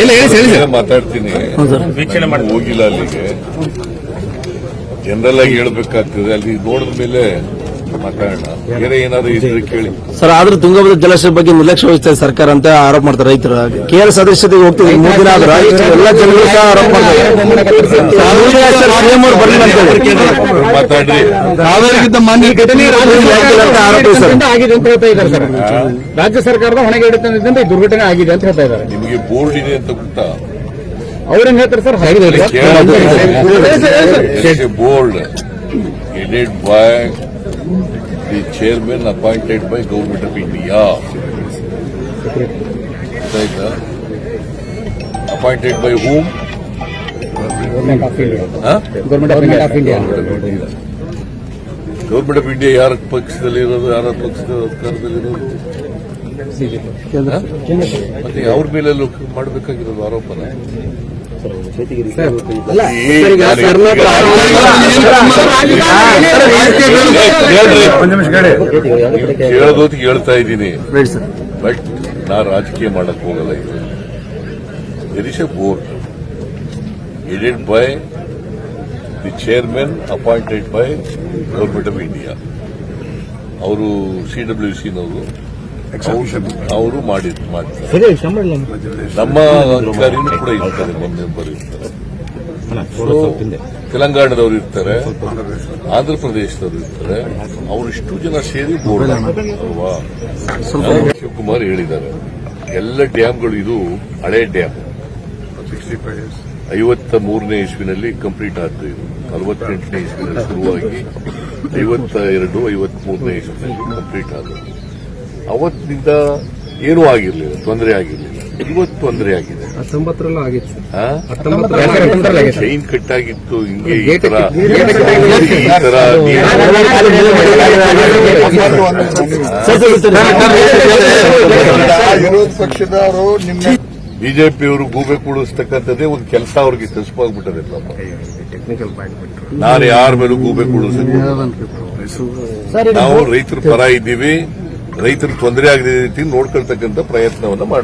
ಇಲ್ಲ ಹೇಳಿ ಹೇಳಿ ಸರ್ ಮಾತಾಡ್ತೀನಿ. ವೀಕ್ಷಣೆ ಮಾಡಿ ಹೋಗಿಲ್ಲ ಅಲ್ಲಿಗೆ. ಜನರಲ್ ಆಗಿ ಹೇಳ್ಬೇಕಾಗ್ತದೆ. ಅಲ್ಲಿ ನೋಡಿದ ಮೇಲೆ ಬೇರೆ ಏನಾದ್ರು ಇದ್ರೆ ಕೇಳಿ ಸರ್ ಆದ್ರೂ ತುಂಗಭದ್ರಾ ಜಲಾಶಯ ಬಗ್ಗೆ ನಿರ್ಲಕ್ಷ್ಯ ವಹಿಸ್ತಾ ಇದೆ ಸರ್ಕಾರ ಅಂತ ಆರೋಪ ಮಾಡ್ತಾರೆ ರೈತರು ಕೇರಳ ಸದಸ್ಯತೆ ಹೋಗ್ತಿದೆ ಮೂರು ದಿನ ಆದ್ರೆ ಎಲ್ಲ ಜನರು ಸಹ ಆರೋಪ ಮಾಡ್ತಾರೆ ಮೂರನೇ ಹೆಸರು CM ಬರ್ಲಿಲ್ಲ ಅಂತ ಹೇಳಿ. ಮಾತಾಡ್ರಿ ಕಾವೇರಿಗಿಂತ ಮಾನ್ಯ ಘಟನೆ ರಾಜ್ಯದಲ್ಲಿ ಅಂತ ಆರೋಪ ಆಗಿದೆ ಅಂತ ಹೇಳ್ತಾ ಇದ್ದಾರೆ ಸರ್ ರಾಜ್ಯ ಸರ್ಕಾರದ ಹೊಣೆಗೆಡುತ್ತಿದ್ದಂತೆ ಈ ದುರ್ಘಟನೆ ಆಗಿದೆ ಅಂತ ಹೇಳ್ತಾ ಇದ್ದಾರೆ ನಿಮಗೆ ಬೋರ್ಡ್ ಇದೆ ಅಂತ ಗೊತ್ತಾ ಅವ್ರೇನ್ ಹೇಳ್ತಾರೆ sir board edit by the chairman appointed by government of India ಆಯ್ತಾ appointed by whom government of India government of India ಯಾರ ಪಕ್ಷದಲ್ಲಿ ಇರೋದು ಯಾರ ಪಕ್ಷದ ಅಧಿಕಾರದಲ್ಲಿರೋದು? ಮತ್ತೆ ಅವ್ರ ಮೇಲೆ ಮಾಡಬೇಕಾಗಿರೋದು ಆರೋಪನ? ಕೇಳೋದೊತ್ತಿಗೆ ಹೇಳ್ತಾ ಇದ್ದೀನಿ. ಬಟ್ ನಾ ರಾಜಕೀಯ ಮಾಡಕ್ ಹೋಗಲ್ಲ ಇದು. There is a board edited by the chairman appointed by government of India ಅವರು ಸಿ ಡಬ್ಲ್ಯೂ ಸಿನವರು ಅವರು ಮಾಡಿ ಮಾಡ್ತಾರೆ ನಮ್ಮ ಅಧಿಕಾರಿನೂ ಕೂಡ ಇರ್ತಾರೆ ಮೆಂಬರ್ ಇರ್ತಾರೆ. ತೆಲಂಗಾಣದವರು ಇರ್ತಾರೆ ಆಂಧ್ರ ಪ್ರದೇಶದವರು ಇರ್ತಾರೆ. ಇಷ್ಟು ಜನ ಸೇರಿ ಬೋರ್ಡ್ ಅಲ್ವಾ? ಶಿವಕುಮಾರ್ ಹೇಳಿದ್ದಾರೆ ಎಲ್ಲ ಡ್ಯಾಮ್ಗಳು ಇದು ಹಳೆ ಡ್ಯಾಮ್. ಐವತ್ತ ಮೂರನೇ ಇಸ್ವಿನಲ್ಲಿ ಕಂಪ್ಲೀಟ್ ಆಯ್ತು ಇದು. ನಲವತ್ತೆಂಟನೇ ಇಸ್ವಿನಲ್ಲಿ ಶುರುವಾಗಿ ಐವತ್ತ ಎರಡು ಐವತ್ಮೂರನೇ ಇಸ್ವಿನಲ್ಲಿ ಕಂಪ್ಲೀಟ್ ಆದದ್ದು. ಅವತ್ತಿನಿಂದ ಏನೂ ಆಗಿರಲಿಲ್ಲ ತೊಂದರೆ ಆಗಿರ್ಲಿಲ್ಲ ಇವತ್ತು ತೊಂದರೆ ಆಗಿದೆ ಆಗಿತ್ತು. ಚೈನ್ ಕಟ್ಟಾಗಿತ್ತು ಹಿಂಗೆ ಈ ತರ ಈ ತರ ವಿರೋಧ ಪಕ್ಷದವರು ನಿಮ್ಮ ಬಿಜೆಪಿಯವರು ಗೂಬೆ ಕೂಡಿಸ್ತಕ್ಕಂಥದ್ದೇ ಒಂದು ಕೆಲಸ ಅವ್ರಿಗೆ ತಲುಪಾಗ್ಬಿಟ್ಟದೆ ನಾನು ಯಾರ ಮೇಲೂ ಗೂಬೆ ಕೂಡಿಸ್ ನಾವು ರೈತರ ಪರ ಇದ್ದೀವಿ ರೈತರು ತೊಂದರೆ ಆಗದ ರೀತಿ ನೋಡ್ಕೊಳ್ತಕ್ಕಂಥ ಪ್ರಯತ್ನವನ್ನ